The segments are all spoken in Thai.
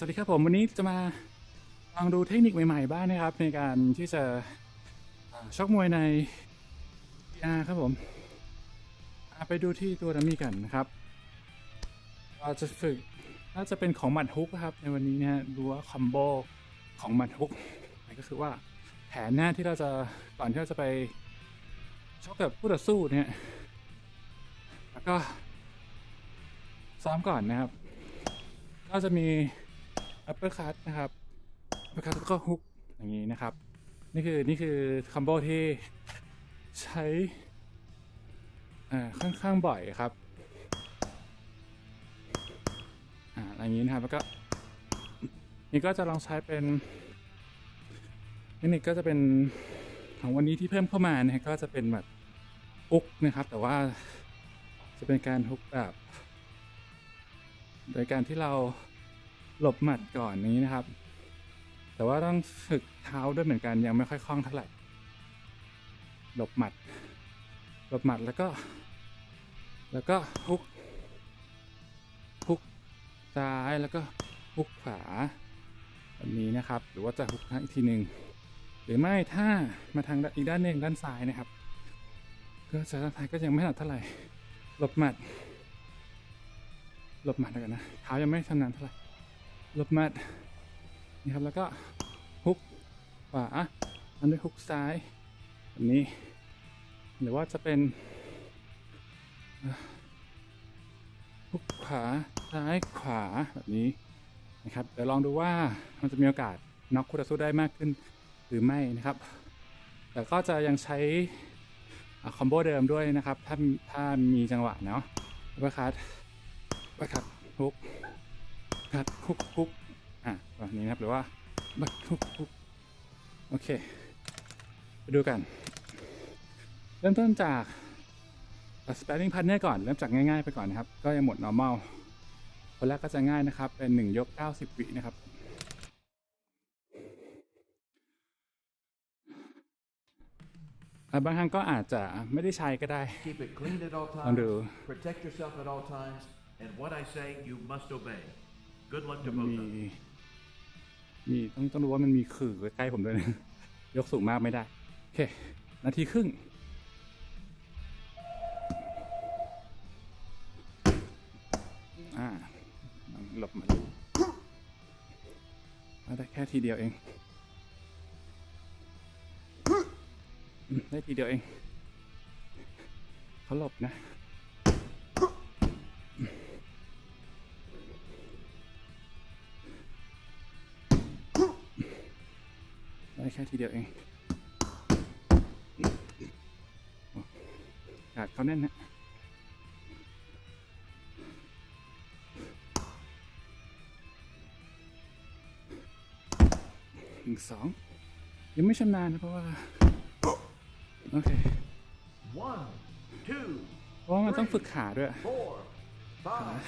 สวัสดีครับผมวันนี้จะมาลองดูเทคนิคใหม่ๆบ้างนะครับ ในการที่จะชกมวยใน VR ครับผมไปดูที่ตัวดัมมี่กันนะครับเราจะฝึกน่าจะเป็นของหมัดฮุกครับ ในวันนี้นะฮะดูว่าคอมโบของหมัดฮุกนั่ก็คือว่าแผนหน้าที่เราจะก่อนที่เราจะไปชกกับผู้ต่อสู้เนี่ยแล้วก็ซ้อมก่อนนะครับ ก็จะมี upper cut นะครับ upper cut แล้วก็ hook อย่างนี้นะครับ นี่คือนี่คือคอมโบที่ใช้อ่าค่อนข้างบ่อยครับอ่าอย่างนี้นะครับแล้วก็นี่ก็จะลองใช้เป็นเทคนิคก็จะเป็นของวันนี้ที่เพิ่มเข้ามานะฮะก็จะเป็นแบบฮุกนะครับ แต่ว่าจะเป็นการฮุกแบบ โดยการที่เรา หลบหมัดก่อนนี้นะครับ แต่ว่าต้องฝึกเท้าด้วยเหมือนกันยังไม่ค่อยคล่องเท่าไหร่หลบหมัดหลบหมัดแล้วก็ แล้วก็ฮุกฮุกซ้ายแล้วก็ฮุกขวาแบบนี้นะครับ หรือว่าจะฮุกทางอีกทีหนึ่งหรือไม่ถ้ามาทางอีกด้านหนึ่งด้านซ้ายนะครับ ก็จะทางซ้ายก็ยังไม่ถนัดเท่าไหร่หลบหมัดหลบหมัดแล้วกันนะเท้ายังไม่ชำนาญเท่าไหร่ ลบหมัดนี่ครับแล้วก็ฮุกขวาอันด้วยฮุกซ้ายแบบนี้ หรือว่าจะเป็นฮุกขวาซ้ายขวาแบบนี้นะครับเดี๋ยวลองดูว่ามันจะมีโอกาสน็อกคู่ต่อสู้ได้มากขึ้นหรือไม่นะครับ แต่ก็จะยังใช้คอมโบเดิมด้วยนะครับ ถ้าถ้ามีจังหวะเนาะว่าคัดบักคัดฮุก คัดฮุกฮุกอะแบบนี้นะครับหรือว่าบักฮุกฮุกโอเค ไปดูกัน เริ่มต้นจาก sparring partner ก่อน เริ่มจากง่ายๆไปก่อนนะครับ ก็ยังหมด normal คนแรกก็จะง่ายนะครับ เป็น 1 ยก 90 วินะครับอะบางครั้งก็อาจจะไม่ได้ใช้ก็ได้ Keep it clean at all I'll times. do. Protect yourself at all times. And what I say, you must obey. Good luck to มี both of you. มีต้องต้องรู้ว่ามันมีขื่อใกล้ผมด้วยนะ ยกสูงมากไม่ได้ โอเค นาทีครึ่ง อ่าหลบมาดูมาได้แค่ทีเดียวเองอืมได้ทีเดียวเองเขาหลบนะ ได้แค่ทีเดียวเองขาดเขาแน่นนะหนึ่งสองยังไม่ชำนาญนะเพราะว่า โอเคเพราะมันต้องฝึกขาด้วย four, five,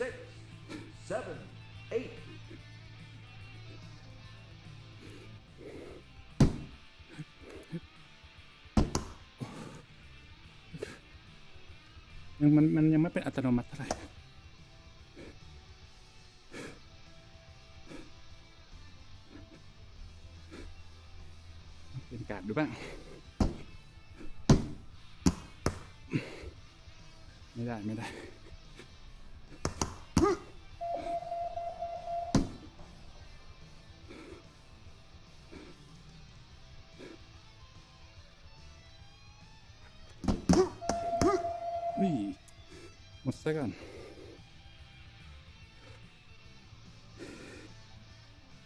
six, seven, eight. ยังมันมันยังไม่เป็นอัตโนมัติเท่าไหร่เป็นการ์ดดูบ้าง ไม่ได้ ไม่ได้ หมดซะก่อน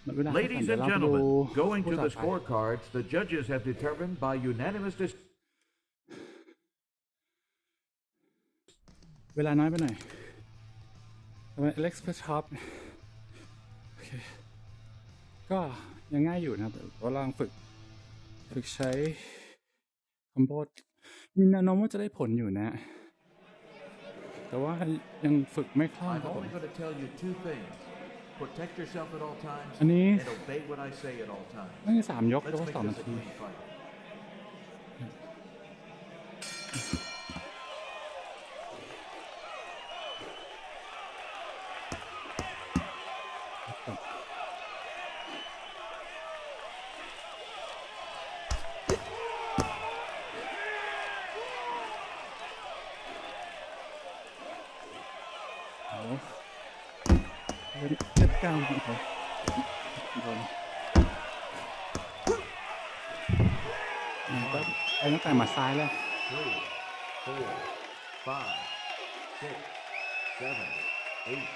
หมดเวลา Ladies เดี๋ยว and เราไปดู gentlemen, going คู่ to ต่อ the ไป scorecards, the judges have determined by unanimous decision. เวลาน้อยไปหน่อยแต่ว่า Alex p e t r o p โอเคก็ยังง่ายอยู่นะครับแต่ว่าลองฝึกฝึกใช้คอมโบมีแนวโน้มว่าจะได้ผลอยู่นะ แต่ว่ายังฝึกไม่คล่อง I'm ครับผม only going to tell you two things. Protect yourself at all times อันนี้ and obey what I say at all times. น่าจะสามยก Let's แล้วก็ make สอง this นา a ที clean fight. ต่อ โอ้เล่นเล่นกล้ามของเขาโดนอ่าก็ไปตั้งแต่หมัด ซ้ายแล้ว Three, four, five, six, seven, eight.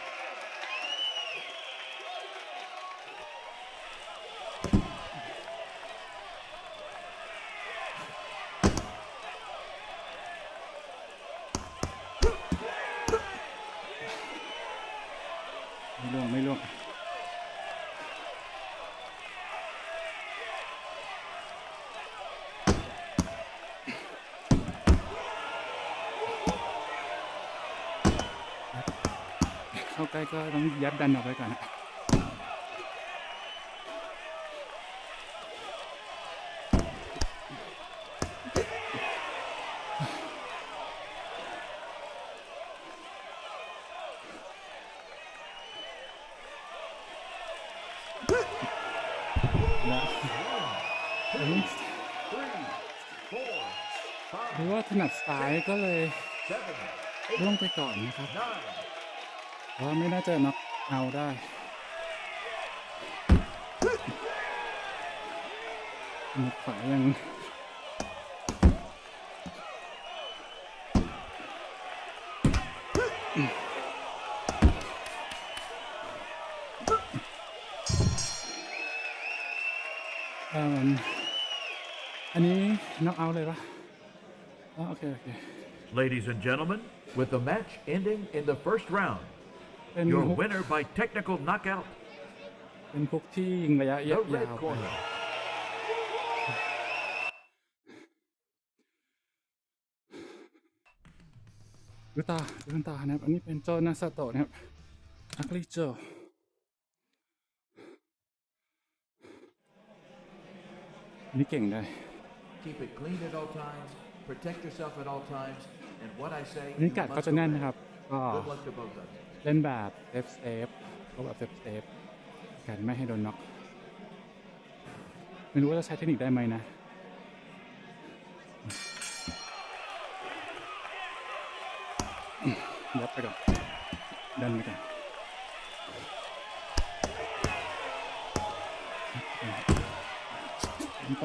ไม่ล่วงไม่ล่วงเข้าใกล้ก็ต้องยับดันออกไปก่อนหรือว่าถนัดซ้ายก็เลยล่วงไปก่อนนะครับ nine. เพราะว่าไม่น่าจะน็อกเอาได้หมัดขวายังเอิ่มอันนี้น็อกเอาเลยปะอ๋อโอเคโอเค Ladies and gentlemen, with the match ending in the first round, เป็น your ฮุก winner by technical knockout, เป็นฮุกที่ยิงระยะ the ยา red วๆไป corner. ดูตาดูตานะครับอันนี้เป็นโจนาซาโตะนะครับอักลิโจอันนี้เก่งได้ Keep it clean at all times, protect yourself at all times, and what I say, อันนี้ you กัดก็ must จะแน่น obey. นะครับก็ Good luck to both of you. เล่นแบบเซฟเซฟก็แบบเซฟเซฟกันไม่ให้โดนน็อกไม่รู้ว่าจะใช้เทคนิคได้ไหมนะ ยับไปก่อน ดันไปก่อนดันไป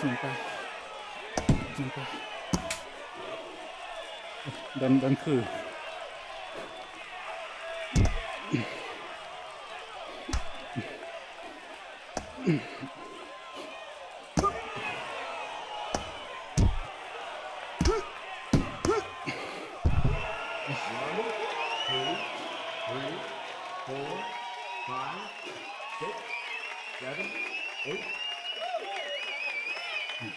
สูงไปสูงไป ดันดันคือ One, two, three, four, five, six, seven, eight.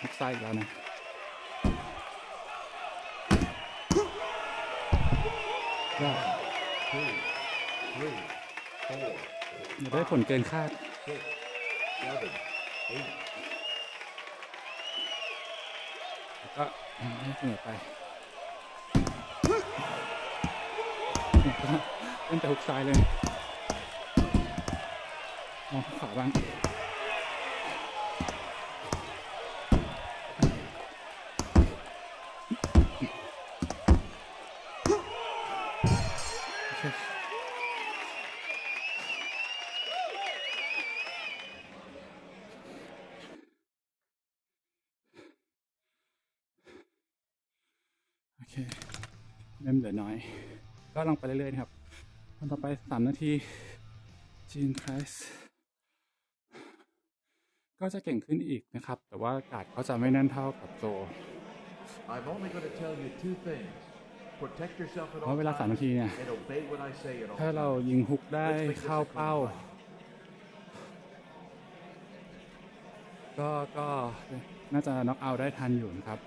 ฮุกซ้ายอีกแล้วนะ ได้ Two, three, four, อย่าได้ผล เกินคาดแล้วก็เหนื่อยไปเล่นแต่หุกซ้ายเลยมองขวาบ้าง อน้อยก็ลองไปเรื่อยๆนะครับตอนต่อไปสามนาทีจีนครสก็จะเก่งขึ้นอีกนะครับ แต่ว่าการ์ดเขาจะไม่แน่นเท่ากับโจ I'm only going to tell you two things. Protect yourself at เพ all ราะเวลาสาม times นาทีเนี่ย and obey what I say at all ถ้าเรา times. ยิงฮุกได้ Let's make this เข้า a clean เป้า fight. ก็ก็น่าจะน็อกเอาท์ได้ทันอยู่นะครับ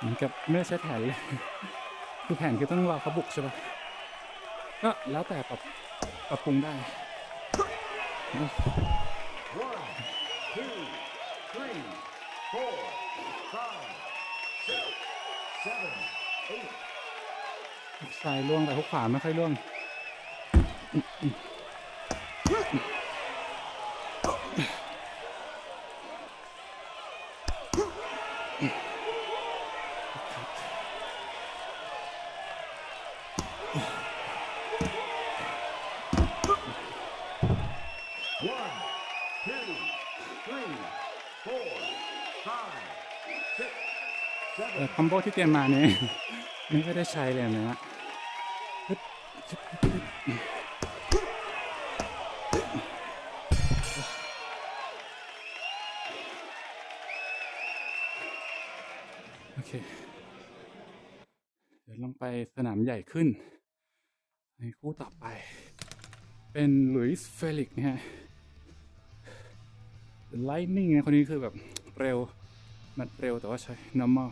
เหมือนกับไม่ได้ใช้แผนเลยคือแผนคือต้องรอเขาบุกใช่ปะก็แล้วแต่ปรับปรับปรุงได้ One, two, three, four, five, six, seven, eight. ฮุกซ้ายล่วงแต่ฮุกขวาไม่ค่อยล่วง One, two, three, four, five, six, seven, คอมโบที่เตรียมมาเนี่ยไม่ค่อยได้ใช้เลยนะฮึบชึบฮึบฮึบโอเค เดี๋ยวลงไปสนามใหญ่ขึ้น คู่ต่อไป เป็นหลุยส์เฟลิกซ์นะฮะไลท์นิ่งนะคนนี้คือแบบเร็ว มันเร็วแต่ว่าใช้ normal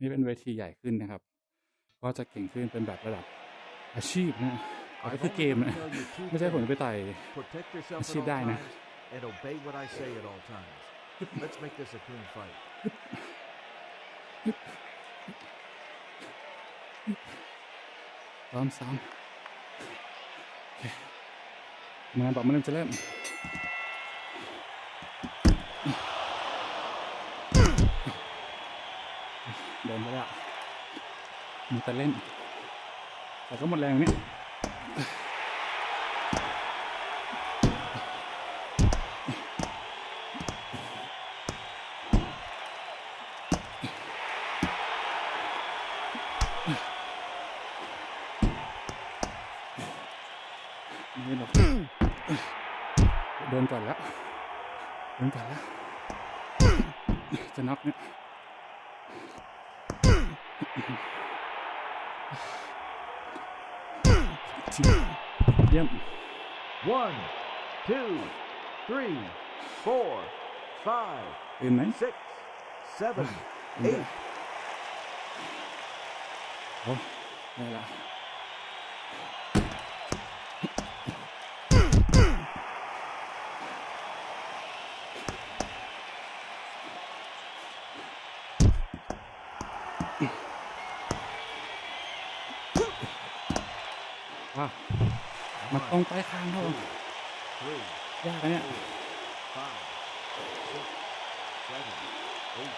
นี่เป็นเวทีใหญ่ขึ้นนะครับ ก็จะเก่งขึ้นเป็นแบบระดับอาชีพนะอ๋อก็คือเกมนะ ไม่ใช่ผมจะไปต่อย protect yourself at all Achieve that, times and obey what I say at all times. Let's make this a clean fight. ซ้อมซ้อมมาบอกมันเริ่มจะเริ่มเดินไปแล้วมีแต่เล่น แต่ก็หมดแรงนี่ ไม่หรอกเดินก่อนแล้วเดินก่อนแล้วจะน็อกเนี่ยเยี่ยม One, two, three, four, five, ตื่นไหม six, seven, eight. โอ้ได้ละ ตรงไปข้างเขา Three, ยากนะเนี่ย five, six, seven, eight.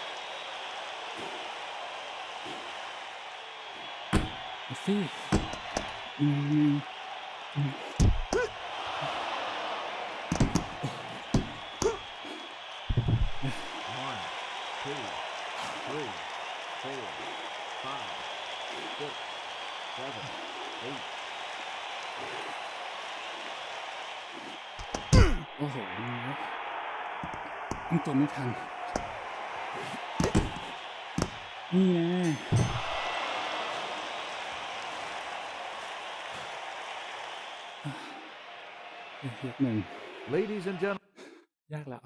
เอาสิอืมอืม One, two, three, four, five, six, seven, eight. โอ้โหตั้งตัว ไม่ทัน นี่ไงเอ้ยยกหนึ่ง Ladies and gentlemen. ยากแล้ว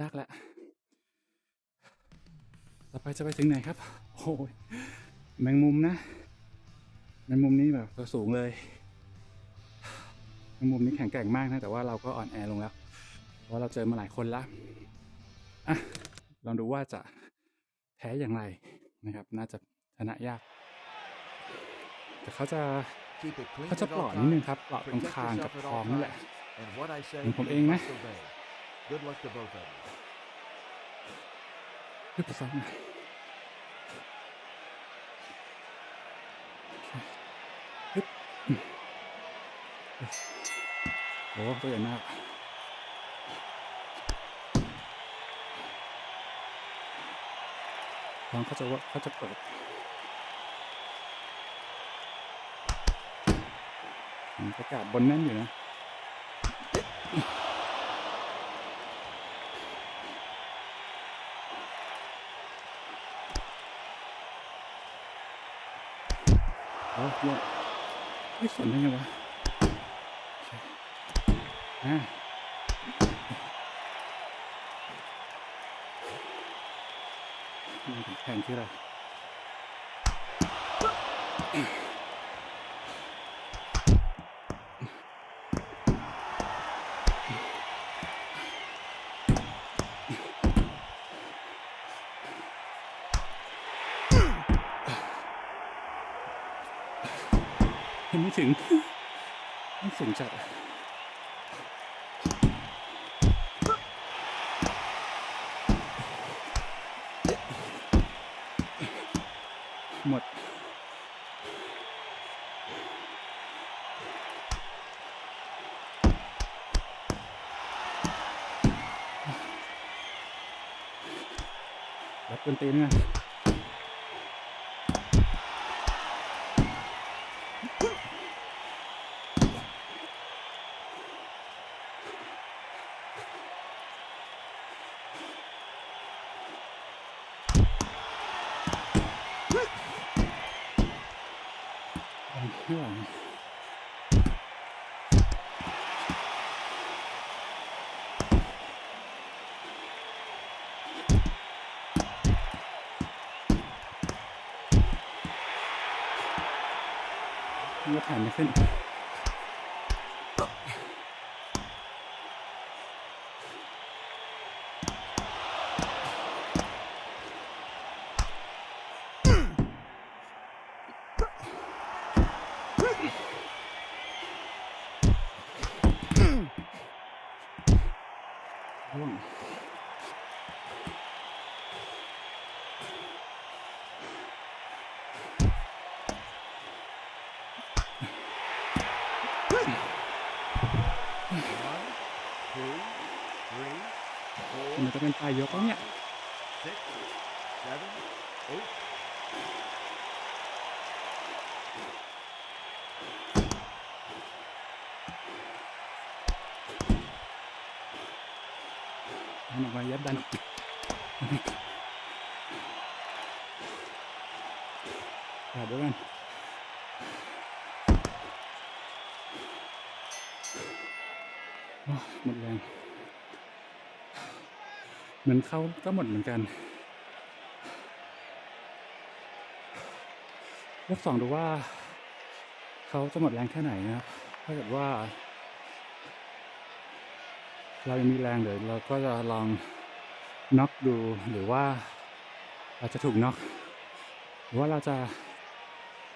ยากแล้ว ต่อไปจะไปถึงไหนครับ โอ้ยแมงมุมนะแมงมุมนี้แบบตัวสูงเลยแมงมุมนี้แข็งแกร่งมากนะ แต่ว่าเราก็อ่อนแอลงแล้ว เพราะว่าเราเจอมาหลายคนแล้ว อะลองดูว่าจะแพ้อย่างไรนะครับ น่าจะชนะยาก แต่เขาจะ Keep it clean เขาจะ at ปลอ all ดนิดนึง times. ครับปลอดตรง Protect คางกับ yourself at ท้อ all งนี่แหละ times. And what I say, เหมือนผม you เองนะ must obey. Good luck to both of you. ฮึบซ้อมนะฮึบโอ้ตัวใหญ่มาก ท้องเขาจะว่าเขาจะเปิดอืมประกาศบนแน่นอยู่นะโอ้ยไม่สนได้ไงวะอ่า แผนคืออะไรยังไม่ถึง ไม่สูงจัดอะ ดนตรีด้วยกันไม่ไหว นี่ ก็ถ่ายไม่ขึ้น ร่วง One, two, three, มัน four, จะเป็นปลายยกแล้วเนี่ย six, seven, eight. เอา หมดแรงเหมือนเขาก็หมดเหมือนกันยกสองดูว่าเขาจะหมดแรงแค่ไหนนะครับถ้าเกิดว่า เรายังมีแรงเดี๋ยวเราก็จะลองน็อกดูหรือว่าเราจะถูกน็อกหรือว่าเราจะ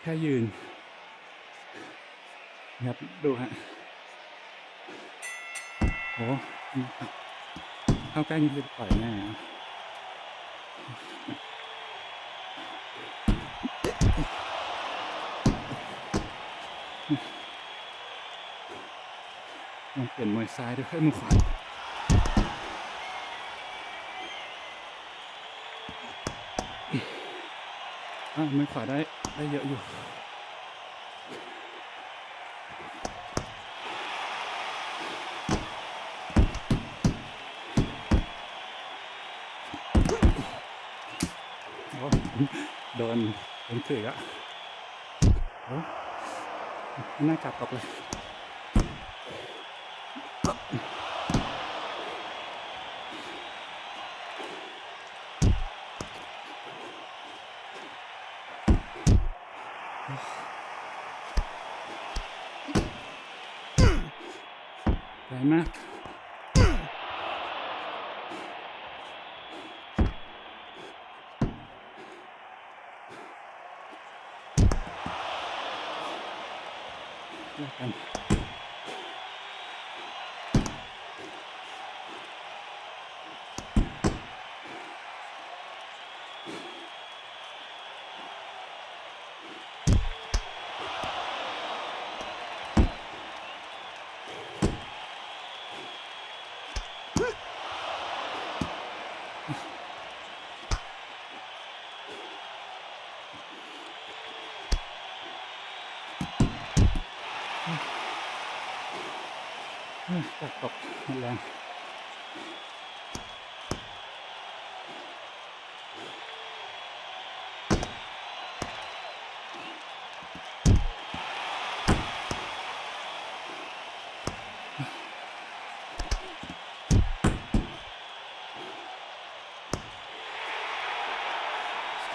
แค่ยืนนะครับดูฮะ โอ้เข้าใกล้นี่คือปล่อยแน่ลองเปลี่ยนมือซ้ายด้วยให้ยมือขวาอะมือขวาได้ได้เยอะอยู่ โดนโดนถืออะโอ้หน้ากลับตกเลย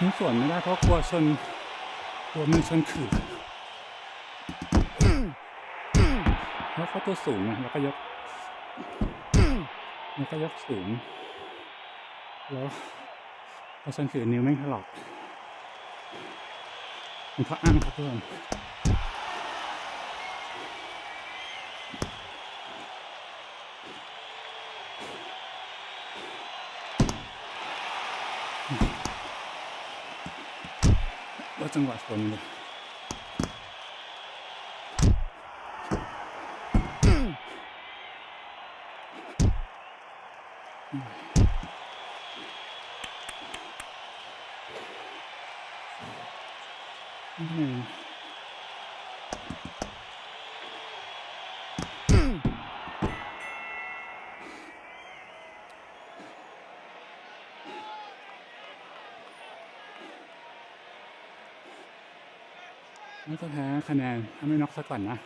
ทิ้งส่วนไม่ได้เพราะกลัวชนกลัวมือชนขื่อแล้วเขาตัวสูงไงแล้วก็ยกแล้วก็ยกสูงแล้วพอชนถือนิ้วไม่ถลอกมันเขาอ้างครับเพื่อน ว่าจังหวะ น่าจะแพ้คะแนนถ้าไม่น็อกซะก่อนนะ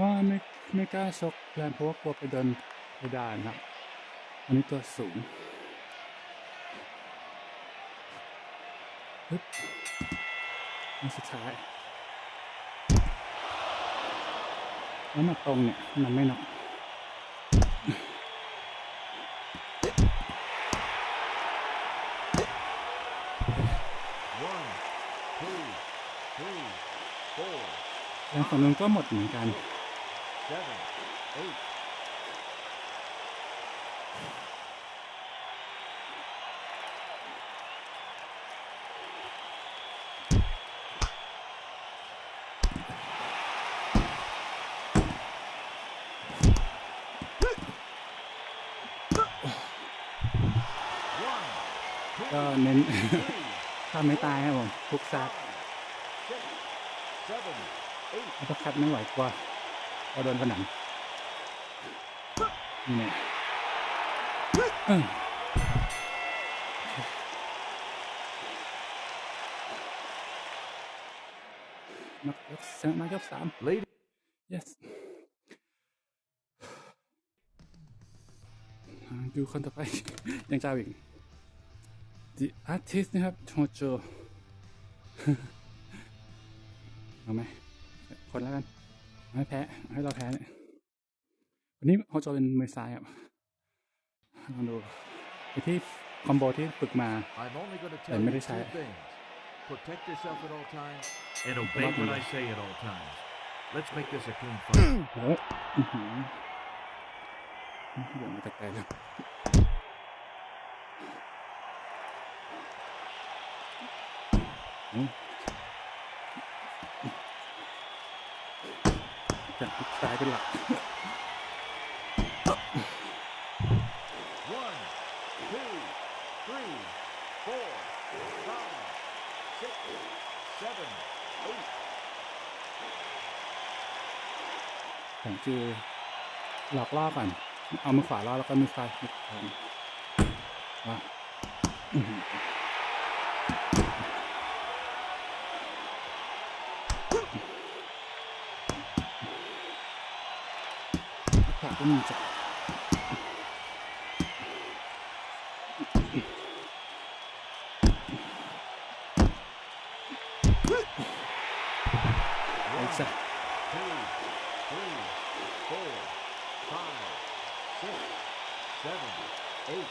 ว่าไม่ไม่กล้าชกแรงเพราะว่ากลัวไปโดนเพดานครับ อันนี้ตัวสูงปึ๊บอันสุดท้าย แล้วมาตรงเนี่ย มันไม่น็อก One, two, three, four, แรงฝั่งนู้นก็หมดเหมือนกันก็เน้นถ้าไม่ตายครับผมทุกซัด six, seven, eight. แล้ว ก็คัดไม่ไหวกว่าพอโดนผนังนี่เนี่ยเอ้ยนักยกสามนักยกสาม Ladies. yes อ่าดูคนต่อไป ยังเจ้าอีก The artist นะครับโชโจเอาไหม คนแล้วกันเอาให้แพ้เอาให้เราแพ้เนี่ยวันนี้โฮโจเป็นมือซ้ายครับลองดูไอที่คอมโบที่ฝึกมา I'm only going to Hey, tell you maybe two say- things. Protect yourself at all times and obey what I say at all times. Let's make this a clean fight. โอ้โหอื้อหือเดี๋ยวมาตะไกลแล้วอืม จากซ้ายเป็นหลักผมคือหลอกล่อก่อน เอามือขวาล่อแล้วก็มือซ้ายหยิบแทนว่า อื้อหือขวาก็มีจ้ะ ไอ้ One, สัส two, three, four, five, six, seven, eight.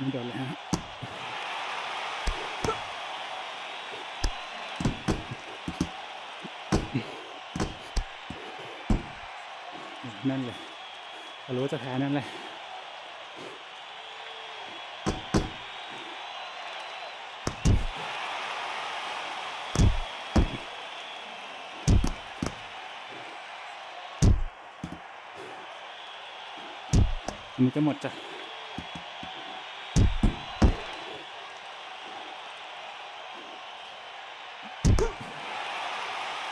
ไม่โดนเลยฮะนั่นเลยรู้จะแพ้นั่นแหละอันนี้ก็หมดจ้ะ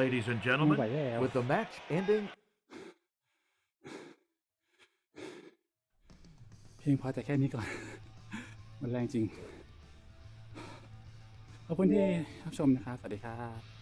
Ladies and ไม่ gentlemen, ไหวแล้ว with the match ending เพียงพอแต่แค่นี้ก่อน มันแรงจริง ขอบคุณที่รับชมนะครับ สวัสดีครับ